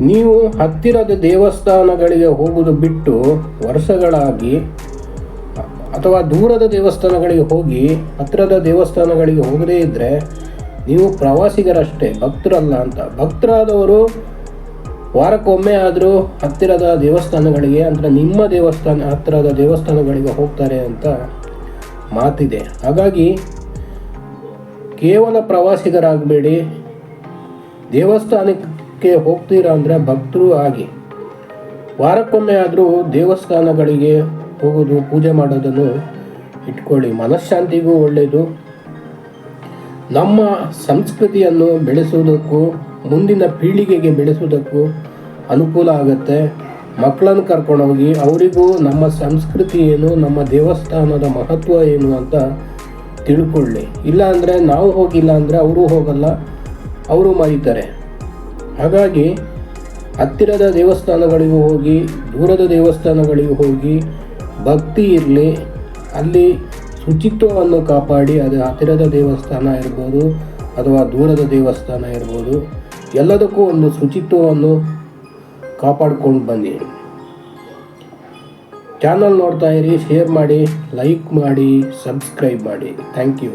ನೀವು ಹತ್ತಿರದ ದೇವಸ್ಥಾನಗಳಿಗೆ ಹೋಗುವುದು ಬಿಟ್ಟು ವರ್ಷಗಳಾಗಿ, ಅಥವಾ ದೂರದ ದೇವಸ್ಥಾನಗಳಿಗೆ ಹೋಗಿ ಹತ್ತಿರದ ದೇವಸ್ಥಾನಗಳಿಗೆ ಹೋಗದೇ ಇದ್ದರೆ ನೀವು ಪ್ರವಾಸಿಗರಷ್ಟೇ, ಭಕ್ತರಲ್ಲ ಅಂತ. ಭಕ್ತರಾದವರು ವಾರಕ್ಕೊಮ್ಮೆ ಆದರೂ ಹತ್ತಿರದ ದೇವಸ್ಥಾನಗಳಿಗೆ, ಅಂದರೆ ನಿಮ್ಮ ದೇವಸ್ಥಾನ, ಹತ್ತಿರದ ದೇವಸ್ಥಾನಗಳಿಗೆ ಹೋಗ್ತಾರೆ ಅಂತ ಮಾತಿದೆ. ಹಾಗಾಗಿ ಕೇವಲ ಪ್ರವಾಸಿಗರಾಗಬೇಡಿ. ದೇವಸ್ಥಾನಕ್ಕೆ ಹೋಗ್ತೀರಾ ಅಂದರೆ ಭಕ್ತರು ಆಗಿ ವಾರಕ್ಕೊಮ್ಮೆ ಆದರೂ ದೇವಸ್ಥಾನಗಳಿಗೆ ಹೋಗೋದು, ಪೂಜೆ ಮಾಡೋದನ್ನು ಇಟ್ಕೊಳ್ಳಿ. ಮನಃಶಾಂತಿಗೂ ಒಳ್ಳೆಯದು ನಮ್ಮ ಸಂಸ್ಕೃತಿಯನ್ನು ಬೆಳೆಸುವುದಕ್ಕೂ, ಮುಂದಿನ ಪೀಳಿಗೆಗೆ ಬೆಳೆಸುವುದಕ್ಕೂ ಅನುಕೂಲ ಆಗುತ್ತೆ. ಮಕ್ಕಳನ್ನು ಕರ್ಕೊಂಡೋಗಿ ಅವರಿಗೂ ನಮ್ಮ ಸಂಸ್ಕೃತಿ ಏನು, ನಮ್ಮ ದೇವಸ್ಥಾನದ ಮಹತ್ವ ಏನು ಅಂತ ತಿಳ್ಕೊಳ್ಳಿ. ಇಲ್ಲ ಅಂದರೆ ನಾವು ಹೋಗಿಲ್ಲ ಅಂದರೆ ಅವರು ಹೋಗಲ್ಲ, ಅವರು ಮರೀತಾರೆ. ಹಾಗಾಗಿ ಹತ್ತಿರದ ದೇವಸ್ಥಾನಗಳಿಗೂ ಹೋಗಿ, ದೂರದ ದೇವಸ್ಥಾನಗಳಿಗೂ ಹೋಗಿ ಭಕ್ತಿ ಇರಲಿ, ಅಲ್ಲಿ ಶುಚಿತ್ವವನ್ನು ಕಾಪಾಡಿ ಅದು ಹತ್ತಿರದ ದೇವಸ್ಥಾನ ಇರ್ಬೋದು ಅಥವಾ ದೂರದ ದೇವಸ್ಥಾನ ಇರ್ಬೋದು, ಎಲ್ಲದಕ್ಕೂ ಒಂದು ಶುಚಿತ್ವವನ್ನು ಕಾಪಾಡಿಕೊಂಡು ಬನ್ನಿ. ಚಾನಲ್ ನೋಡ್ತಾ ಇರಿ ಶೇರ್ ಮಾಡಿ ಲೈಕ್ ಮಾಡಿ ಸಬ್ಸ್ಕ್ರೈಬ್ ಮಾಡಿ. Thank you